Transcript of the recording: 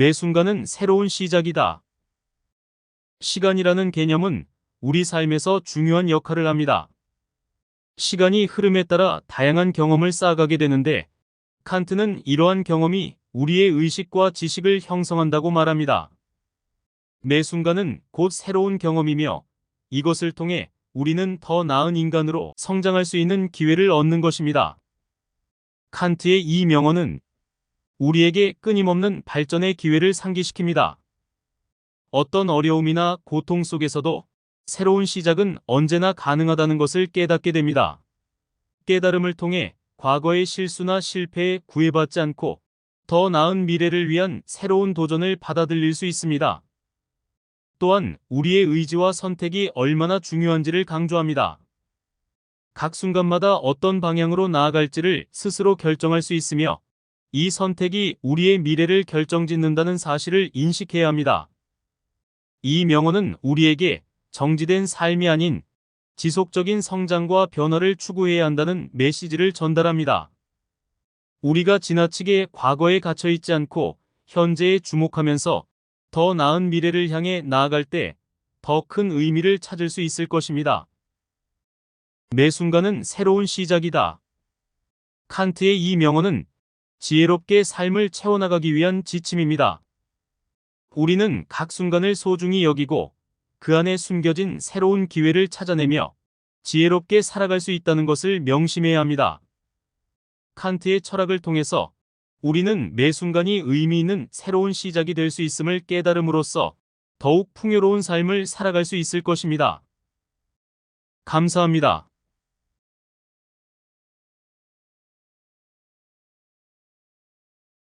매 순간은 새로운 시작이다. 시간이라는 개념은 우리 삶에서 중요한 역할을 합니다. 시간이 흐름에 따라 다양한 경험을 쌓아가게 되는데 칸트는 이러한 경험이 우리의 의식과 지식을 형성한다고 말합니다. 매 순간은 곧 새로운 경험이며 이것을 통해 우리는 더 나은 인간으로 성장할 수 있는 기회를 얻는 것입니다. 칸트의 이 명언은 우리에게 끊임없는 발전의 기회를 상기시킵니다. 어떤 어려움이나 고통 속에서도 새로운 시작은 언제나 가능하다는 것을 깨닫게 됩니다. 깨달음을 통해 과거의 실수나 실패에 구애받지 않고 더 나은 미래를 위한 새로운 도전을 받아들일 수 있습니다. 또한 우리의 의지와 선택이 얼마나 중요한지를 강조합니다. 각 순간마다 어떤 방향으로 나아갈지를 스스로 결정할 수 있으며 이 선택이 우리의 미래를 결정짓는다는 사실을 인식해야 합니다. 이 명언은 우리에게 정지된 삶이 아닌 지속적인 성장과 변화를 추구해야 한다는 메시지를 전달합니다. 우리가 지나치게 과거에 갇혀 있지 않고 현재에 주목하면서 더 나은 미래를 향해 나아갈 때 더 큰 의미를 찾을 수 있을 것입니다. 매 순간은 새로운 시작이다. 칸트의 이 명언은 지혜롭게 삶을 채워나가기 위한 지침입니다. 우리는 각 순간을 소중히 여기고 그 안에 숨겨진 새로운 기회를 찾아내며 지혜롭게 살아갈 수 있다는 것을 명심해야 합니다. 칸트의 철학을 통해서 우리는 매 순간이 의미 있는 새로운 시작이 될 수 있음을 깨달음으로써 더욱 풍요로운 삶을 살아갈 수 있을 것입니다. 감사합니다.